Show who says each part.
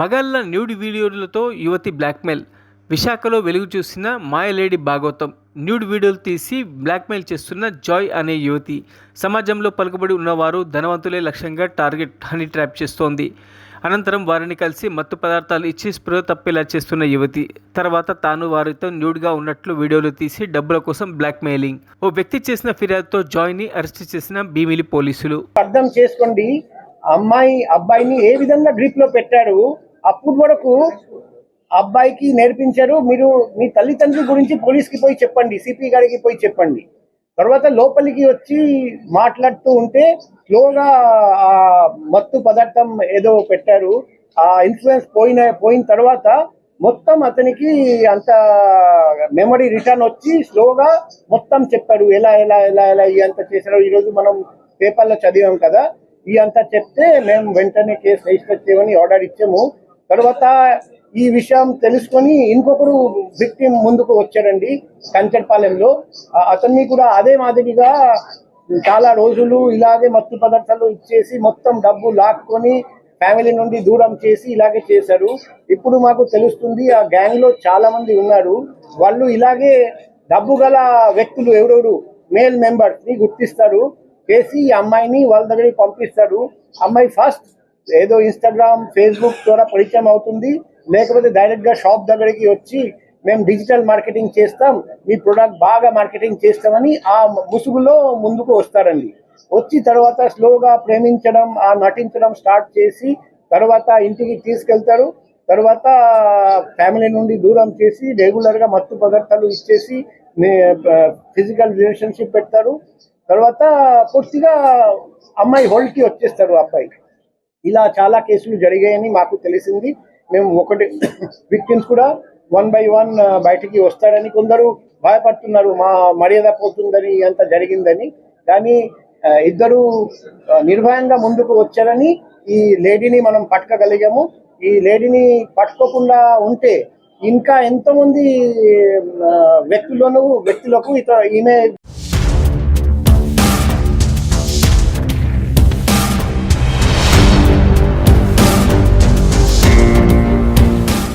Speaker 1: మగాళ్ళ న్యూడ్ వీడియోలతో యువతి బ్లాక్మెయిల్. విశాఖలో వెలుగు చూసిన మాయలేడి భాగవతం. న్యూడ్ వీడియోలు తీసి బ్లాక్మెయిల్ చేస్తున్న జాయ్ అనే యువతి. సమాజంలో పలుకుబడి ఉన్నవారు ధనవంతులే లక్ష్యంగా టార్గెట్ హనీ ట్రాప్ చేస్తోంది. అనంతరం వారిని కలిసి మత్తు పదార్థాలు ఇచ్చి స్పృహ తప్పేలా చేస్తున్న యువతి. తర్వాత తాను వారితో న్యూడ్గా ఉన్నట్లు వీడియోలు తీసి డబ్బుల కోసం బ్లాక్మెయిలింగ్. ఓ వ్యక్తి చేసిన ఫిర్యాదుతో జాయ్ని అరెస్ట్ చేసిన భీమిలి పోలీసులు.
Speaker 2: అర్థం చేసుకోండి అమ్మాయి అబ్బాయిని ఏ విధంగా గ్రిప్లో పెట్టారు అప్పుడు వరకు అబ్బాయికి నేర్పించారు. మీరు మీ తల్లిదండ్రుల గురించి పోలీస్కి పోయి చెప్పండి సిపి గారికి పోయి చెప్పండి. తర్వాత లోపలికి వచ్చి మాట్లాడుతూ ఉంటే స్లోగా ఆ మత్తు పదార్థం ఏదో పెట్టారు. ఆ ఇన్ఫ్లుయెన్స్ పోయిన పోయిన తర్వాత మొత్తం అతనికి అంత మెమరీ రిటర్న్ వచ్చి స్లోగా మొత్తం చెప్పాడు ఎలా ఎలా ఎలా ఎలా ఈ అంత చేశారు ఈరోజు మనం పేపర్లో చదివాం కదా. ఈ అంతా చెప్తే మేము వెంటనే కేసు రిజిస్టర్ చేయమని ఆర్డర్ ఇచ్చాము. తర్వాత ఈ విషయం తెలుసుకొని ఇంకొకరు విక్టిమ్ ముందుకు వచ్చారండి కంచర్పాలెంలో. అతన్ని కూడా అదే మాదిరిగా చాలా రోజులు ఇలాగే మత్తు పదార్థాలు ఇచ్చేసి మొత్తం డబ్బు లాక్కొని ఫ్యామిలీ నుండి దూరం చేసి ఇలాగే చేశారు. ఇప్పుడు మాకు తెలుస్తుంది ఆ గ్యాంగ్లో చాలా మంది ఉన్నారు. వాళ్ళు ఇలాగే డబ్బు గల వ్యక్తులు ఎవరెవరు? మేల్ మెంబర్స్ని గుర్తిస్తారు. చేసి ఈ అమ్మాయిని వాళ్ళ దగ్గరికి పంపిస్తారు అమ్మాయి ఫస్ట్ ఏదో ఇన్స్టాగ్రామ్ ఫేస్బుక్ ద్వారా పరిచయం అవుతుంది. లేకపోతే డైరెక్ట్గా షాప్ దగ్గరికి వచ్చి మేము డిజిటల్ మార్కెటింగ్ చేస్తాం మీ ప్రొడక్ట్ బాగా మార్కెటింగ్ చేస్తామని ఆ ముసుగులో ముందుకు వస్తారండి. వచ్చి తర్వాత స్లోగా ప్రేమించడం ఆ నటించడం స్టార్ట్ చేసి తర్వాత ఇంటికి తీసుకెళ్తారు. తర్వాత ఫ్యామిలీ నుండి దూరం చేసి రెగ్యులర్గా మత్తు పదార్థాలు ఇచ్చేసి ఫిజికల్ రిలేషన్షిప్ పెడతారు. తర్వాత పూర్తిగా అమ్మాయి హోల్డ్కి వచ్చేస్తారు అబ్బాయి. ఇలా చాలా కేసులు జరిగాయని మాకు తెలిసింది. మేము ఒకటి విక్టిమ్స్ కూడా వన్ బై వన్ బయటికి వస్తారని కొందరు భయపడుతున్నారు. మా మర్యాద పోతుందని అంత జరిగిందని. కానీ ఇద్దరు నిర్భయంగా ముందుకు వచ్చారని ఈ లేడీని మనం పట్టుకోగలిగాము. ఈ లేడీని పట్టుకోకుండా ఉంటే ఇంకా ఎంతోమంది వ్యక్తులను వ్యక్తులకు ఇతర ఈమె